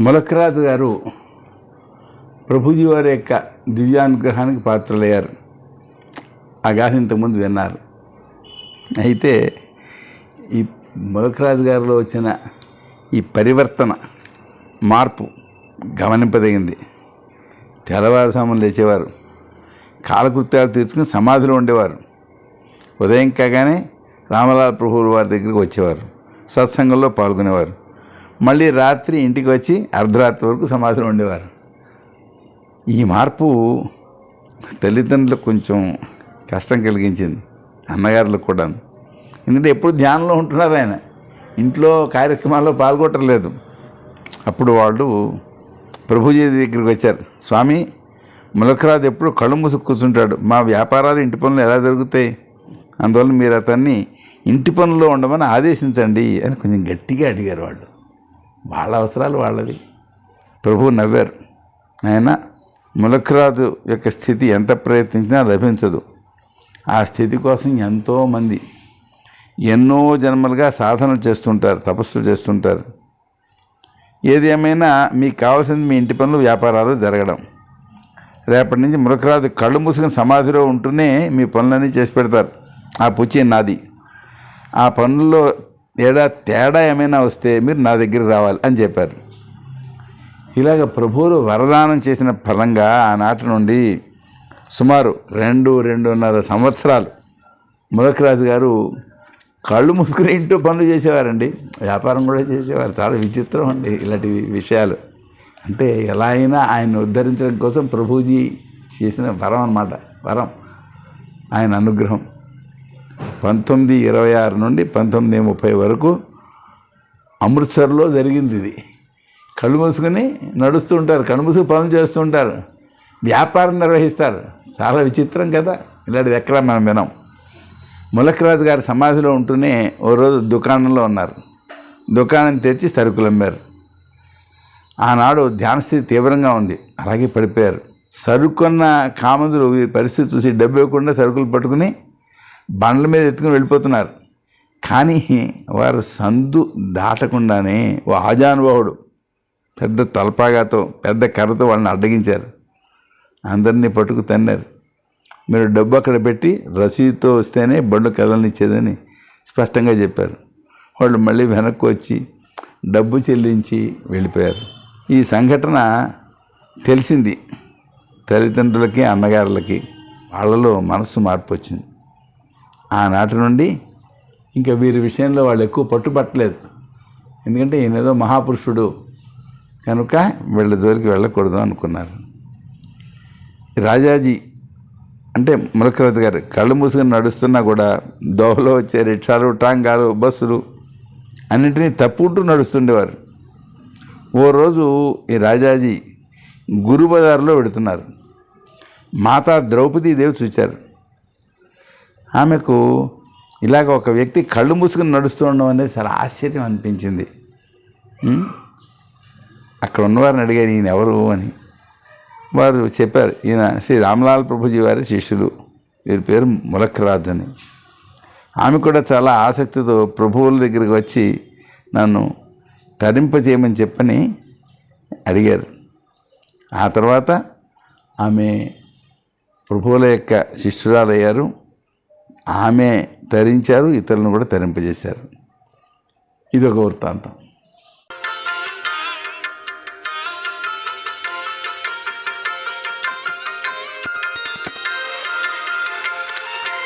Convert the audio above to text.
ములక్రాజు గారు ప్రభుజీ వారి యొక్క దివ్యానుగ్రహానికి పాత్రలయ్యారు. ఆ గాథ ఇంతకుముందు విన్నారు. అయితే ఈ ములక్రాజు గారిలో వచ్చిన ఈ పరివర్తన మార్పు గమనింపదగింది. తెల్లవారుసాములు లేచేవారు. కాలకృత్యాలు తీర్చుకుని సమాధిలో ఉండేవారు. ఉదయం కాగానే రామలాల్ ప్రభువుల వారి దగ్గరికి వచ్చేవారు. సత్సంగంలో పాల్గొనేవారు. మళ్ళీ రాత్రి ఇంటికి వచ్చి అర్ధరాత్రి వరకు సమాధిలో ఉండేవారు. ఈ మార్పు తల్లిదండ్రులకు కొంచెం కష్టం కలిగించింది అన్నగారులకు కూడా ఎందుకంటే ఎప్పుడు ధ్యానంలో ఉంటున్నారు ఆయన. ఇంట్లో కార్యక్రమాల్లో పాల్గొట్టలేదు. అప్పుడు వాళ్ళు ప్రభుజీ దగ్గరికి వచ్చారు. స్వామి ములకరాజు ఎప్పుడు కళ్ళు మూసుకు కూర్చుంటాడు. మా వ్యాపారాలు ఇంటి పనులు ఎలా జరుగుతాయి? అందువల్ల మీరు అతన్ని ఇంటి పనుల్లో ఉండమని ఆదేశించండి అని కొంచెం గట్టిగా అడిగారు వాళ్ళు. వాళ్ళ అవసరాలు వాళ్ళవి. ప్రభువు నవ్వారు. ఆయన ములఖరాజు యొక్క స్థితి ఎంత ప్రయత్నించినా లభించదు. ఆ స్థితి కోసం ఎంతోమంది ఎన్నో జన్మలుగా సాధనలు చేస్తుంటారు తపస్సులు చేస్తుంటారు. ఏది ఏమైనా మీకు కావాల్సింది మీ ఇంటి పనులు వ్యాపారాలు జరగడం. రేపటి నుంచి ములకరాజు కళ్ళు మూసుకుని సమాధిలో ఉంటూనే మీ పనులన్నీ చేసి పెడతారు. ఆ పుచ్చి నాది. ఆ పనుల్లో ఏడా తేడా ఏమైనా వస్తే మీరు నా దగ్గర రావాలి అని చెప్పారు. ఇలాగ ప్రభువులు వరదానం చేసిన ఫలంగా ఆనాటి నుండి సుమారు రెండు రెండున్నర సంవత్సరాలు ములకరాజు గారు కళ్ళు మూసుకుని ఇంటూ పనులు చేసేవారండి. వ్యాపారం కూడా చేసేవారు. చాలా విచిత్రం అండి ఇలాంటి విషయాలు. అంటే ఎలా అయినా ఆయన ఉద్ధరించడం కోసం ప్రభుజీ చేసిన వరం అనమాట వరం. ఆయన అనుగ్రహం. పంతొమ్మిది ఇరవై ఆరు నుండి పంతొమ్మిది ముప్పై వరకు అమృత్సర్లో జరిగింది ఇది. కళ్ళు మూసుకొని నడుస్తూ ఉంటారు కళ్ళు మూసుకు పనులు చేస్తూ ఉంటారు. వ్యాపారం నిర్వహిస్తారు. చాలా విచిత్రం కదా. ఇలాంటిది ఎక్కడ మనం వినం. ములకరాజు గారి సమాధిలో ఉంటూనే ఓ రోజు దుకాణంలో ఉన్నారు. దుకాణం తెచ్చి సరుకులు అమ్మారు. ఆనాడు ధ్యానస్థితి తీవ్రంగా ఉంది. అలాగే పడిపోయారు. సరుకున్న కామందులు పరిస్థితి చూసి డబ్బు ఇవ్వకుండా సరుకులు పట్టుకుని బండ్ల మీద ఎత్తుకుని వెళ్ళిపోతున్నారు. కానీ వారు సందు దాటకుండానే ఓ ఆజానుభావుడు పెద్ద తలపాగాతో పెద్ద కర్రతో వాళ్ళని అడ్డగించారు. అందరినీ పట్టుకు తన్నారు. మీరు డబ్బు అక్కడ పెట్టి రసీదుతో వస్తేనే బండ్లు కదలనిచ్చేదని స్పష్టంగా చెప్పారు. వాళ్ళు మళ్ళీ వెనక్కి వచ్చి డబ్బు చెల్లించి వెళ్ళిపోయారు. ఈ సంఘటన తెలిసింది తల్లిదండ్రులకి అన్నగారులకి. వాళ్ళలో మనస్సు మార్పు వచ్చింది. ఆనాటి నుండి ఇంకా వీరి విషయంలో వాళ్ళు ఎక్కువ పట్టుబట్టలేదు. ఎందుకంటే ఈయన ఏదో మహాపురుషుడు. కనుక వీళ్ళ జోలికి వెళ్ళకూడదు అనుకున్నారు. రాజాజీ అంటే మురకరత్ గారు కళ్ళు మూసుకొని నడుస్తున్నా కూడా దోహలో వచ్చే రిక్షాలు టాంగాలు బస్సులు అన్నింటినీ తప్పుకుంటూ నడుస్తుండేవారు. ఓ రోజు ఈ రాజాజీ గురు బజార్లో పెడుతున్నారు మాతా ద్రౌపదీదేవి చూచారు. ఆమెకు ఇలాగ ఒక వ్యక్తి కళ్ళు మూసుకుని నడుస్తూ ఉండడం అనేది చాలా ఆశ్చర్యం అనిపించింది. అక్కడ ఉన్నవారిని అడిగారు ఈయన ఎవరు? అని. వారు చెప్పారు ఈయన శ్రీ రామలాల్ ప్రభుజీ వారి శిష్యులు. వీరి పేరు ములక్కరాజ్ అని. ఆమె కూడా చాలా ఆసక్తితో ప్రభువుల దగ్గరికి వచ్చి నన్ను తరింపజేయమని చెప్పని అడిగారు. ఆ తర్వాత ఆమె ప్రభువుల యొక్క శిష్యురాలయ్యారు. ఆమె తరించారు ఇతరులను కూడా తరింపజేశారు ఇది ఒక వృత్తాంతం.